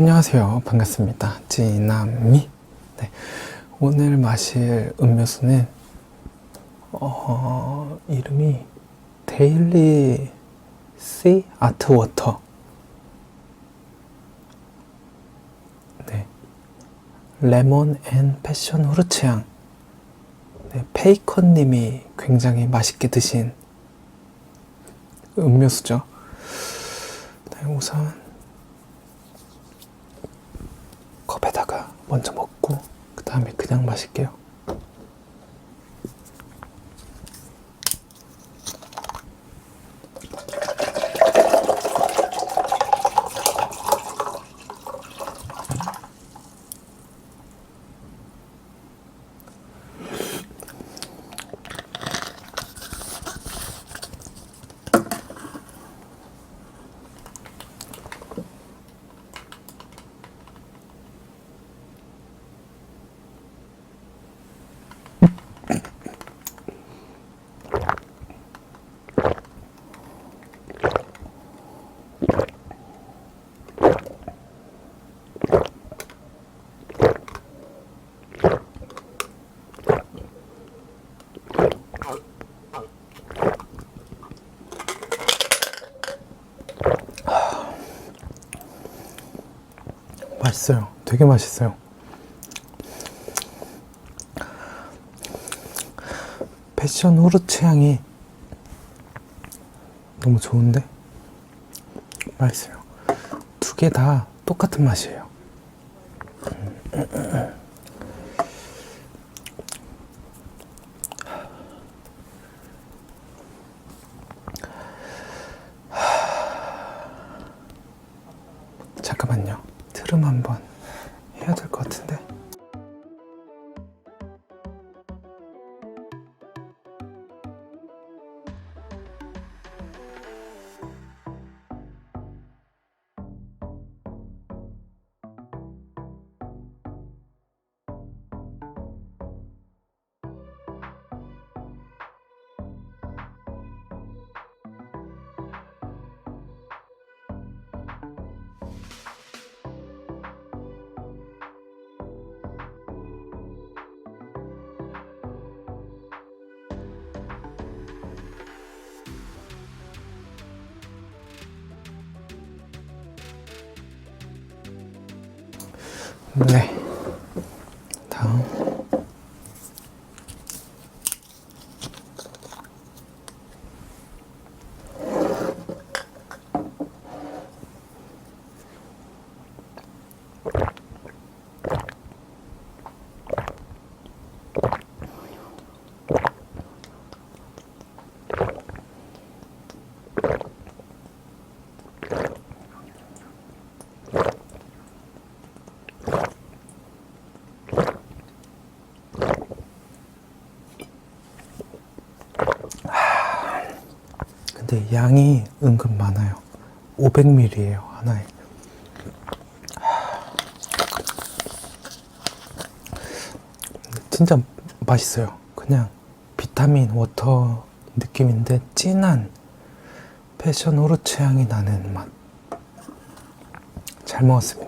안녕하세요. 반갑습니다. 찌남미. 네. 오늘 마실 음료수는, 어, 이름이 데일리 씨 아트 워터. 네. 레몬 앤 패션 후르츠 향. 네, 페이컨님이 굉장히 맛있게 드신 음료수죠. 네, 우선 컵에다가 먼저 먹고 그 다음에 그냥 마실게요. 맛있어요. 되게 맛있어요. 패션 후르츠 향이 너무 좋은데? 맛있어요. 두 개 다 똑같은 맛이에요. 트름 한번 네. 근데 양이 은근 많아요. 500ml예요, 하나에. 진짜 맛있어요. 그냥 비타민 워터 느낌인데 진한 패션 후르츠 향이 나는 맛. 잘 먹었습니다.